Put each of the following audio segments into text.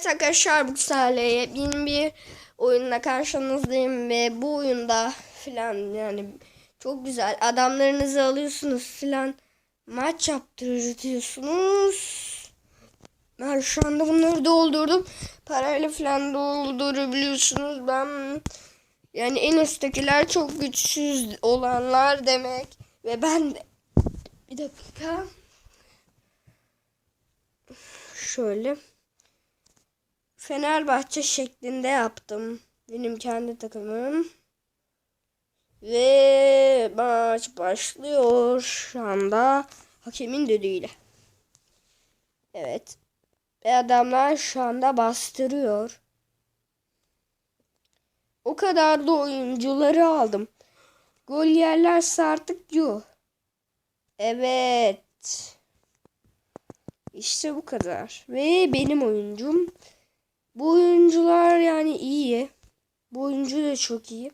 Evet arkadaşlar bu seferle yeni bir oyunla karşınızdayım ve bu oyunda filan yani çok güzel adamlarınızı alıyorsunuz filan maç yaptırıyorsunuz. Ben şu anda bunları doldurdum. Parayla filan doldurabiliyorsunuz. Ben yani en üsttekiler çok güçsüz olanlar demek ve ben de bir dakika şöyle Fenerbahçe şeklinde yaptım. Benim kendi takımım. Ve maç başlıyor şu anda hakemin düdüğüyle. Evet. Ve adamlar şu anda bastırıyor. O kadar da oyuncuları aldım. Gol yerlerse artık yuh. Evet. İşte bu kadar. Ve benim oyuncum. Bu oyuncular yani iyi. Bu oyuncu da çok iyi.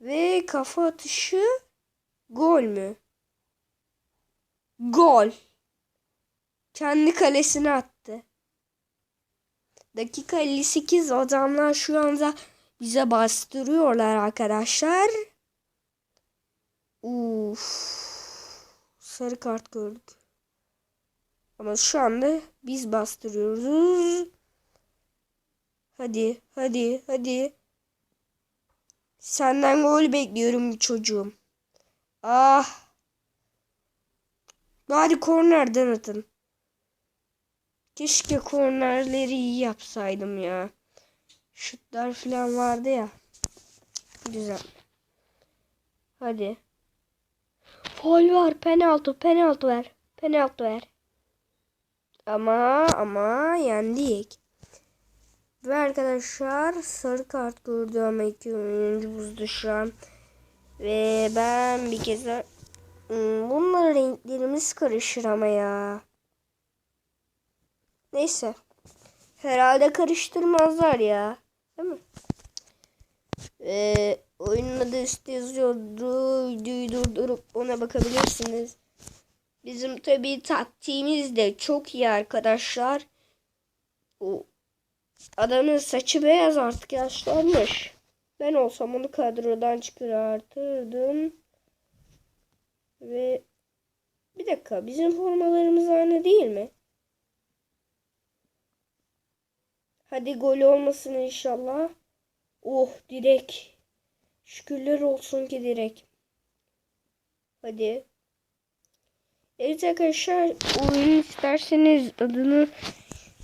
Ve kafa atışı gol mü? Gol. Kendi kalesine attı. Dakika 58 adamlar şu anda bize bastırıyorlar arkadaşlar. Uf. Sarı kart gördük. Ama şu anda biz bastırıyoruz. Hadi, hadi, hadi. Senden gol bekliyorum çocuğum. Ah. Bari kornerden atın. Keşke kornerleri iyi yapsaydım ya. Şutlar falan vardı ya. Güzel. Hadi. Foul var. Penaltı. Penaltı ver. Penaltı ver. Ama ama yendik. Ve arkadaşlar sarı kart gördü ama iki oyuncu buzdu şu an. Ve ben bir kez daha... Hmm, Bunlar renklerimiz karışır ama ya. Neyse. Herhalde karıştırmazlar ya. Değil mi? Ve oyunun adı üstte yazıyordu. Videoyu durdurup ona bakabilirsiniz. Bizim tabii taktiğimiz de çok iyi arkadaşlar. O adamın saçı beyaz artık yaşlanmış. Ben olsam onu kadrodan çıkartırdım. Ve bir dakika bizim formalarımız aynı değil mi? Hadi gol olmasın inşallah. Oh direk. Şükürler olsun ki direk. Hadi. Evet arkadaşlar oyun isterseniz adını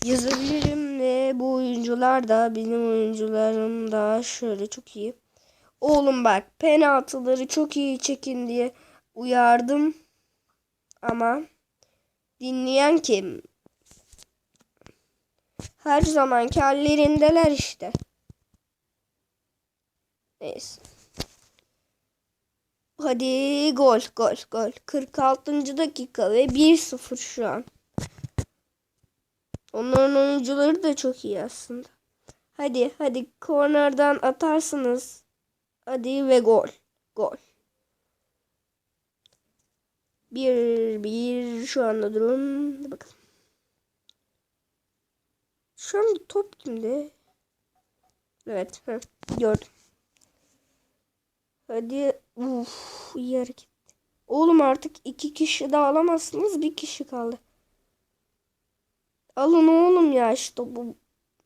yazabilirim ve bu oyuncular da benim oyuncularım da şöyle çok iyi. Oğlum bak penaltıları çok iyi çekin diye uyardım. Ama dinleyen kim? Her zamanki hallerindeler işte. Neyse. Hadi gol gol gol. 46. dakika ve 1-0 şu an. Onların oyuncuları da çok iyi aslında. Hadi hadi kornerden atarsınız. Hadi ve gol. Gol. Bir bir şu anda durum. Hadi bakalım. Şu an top kimde? Evet. Heh, gördüm. Hadi. Uf, iyi hareket. Oğlum artık iki kişi de alamazsınız. Bir kişi kaldı. Alın oğlum ya işte bu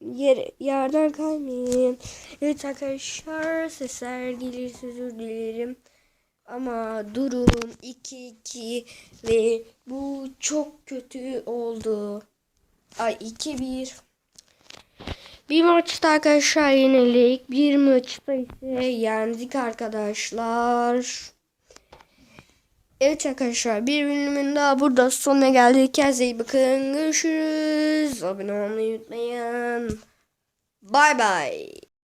yer, yerden kaymayın. Evet arkadaşlar sesler gelirse özür dilerim. Ama durum 2-2 ve bu çok kötü oldu. Ay 2-1. Bir maçta arkadaşlar yenilik. Bir maçta ise yendik arkadaşlar. Evet arkadaşlar bir bölümün daha burada sonuna geldik. Kendinize iyi bakın. Görüşürüz. Abone olmayı unutmayın. Bay bay.